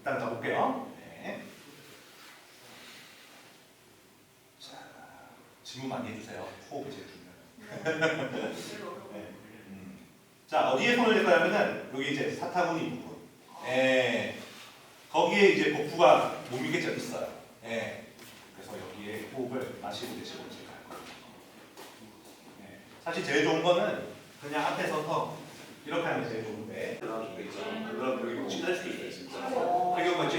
일단 가볼게요. 네. 자, 질문 많이 해주세요. 호흡이 제일 중요해요. 네. 음. 자, 어디에 손을 댈 거냐면은 여기 이제 사타구니 부분. 예. 거기에 이제 복부가 못 미겠죠 있어요. 예. 그래서 여기에 호흡을 마시고 계시고 이제 갈 거예요. 예. 사실 제일 좋은 거는 그냥 앞에 서서 이렇게 게 제일 좋은데. 그럼 여기 뭐 진할 수도 있어요 진짜 해경만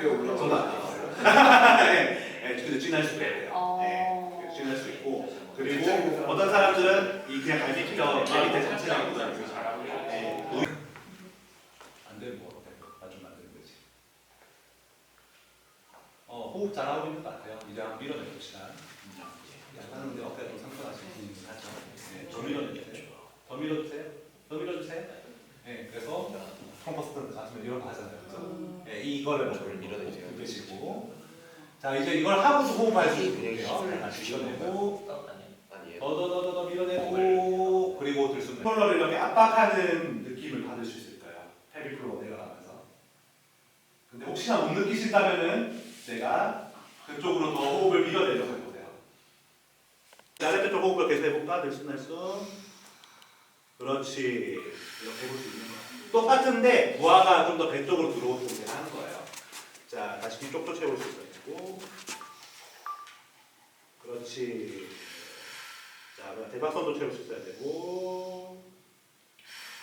진하셨어요? 어깨 올라 저는 안 해봤어요 네, 네, 근데 진할 수도 있고요 어. 네, 진할 수 있고 그리고 어떤 사람들은 이 그냥 갈비뼈 밑에 자체라고 네. 안 되면 뭐 어때? 나좀 만드는 거지. 어 호흡 잘하고 있는 것 같아요. 이제 한번 밀어내봅시다. 약간은 어깨가 좀 상처나시는 분 하죠. 네, 더 밀어내주세요. 더 밀어주세요. 더 밀어주세요. 네, 그래서 컴퍼스트 가슴에 이런 거 하잖아요. 네, 이거를 먼저 밀어내세요. 드시고 자 이제 이걸 하고도 호흡할 수 있게요. 다시 밀어내고 더더더더 밀어내고 그리고 들숨 컬러를 이렇게 압박하는 느낌을 받을 수 있을 거예요. 페비플로 내려가면서. 근데 혹시나 못 느끼신다면은 제가 그쪽으로 더 호흡을 밀어내려고 해보세요. 아래쪽 호흡을 계속 해볼까? 들숨 날숨. 그렇지. 이렇게 해볼 수 있는 거예요. 똑같은데 부하가 좀 더 배 쪽으로 들어오도록 하는 거예요. 자, 다시 뒤쪽도 채울 수 있고. 그렇지. 자, 대각선도 채울 수 있어야 되고.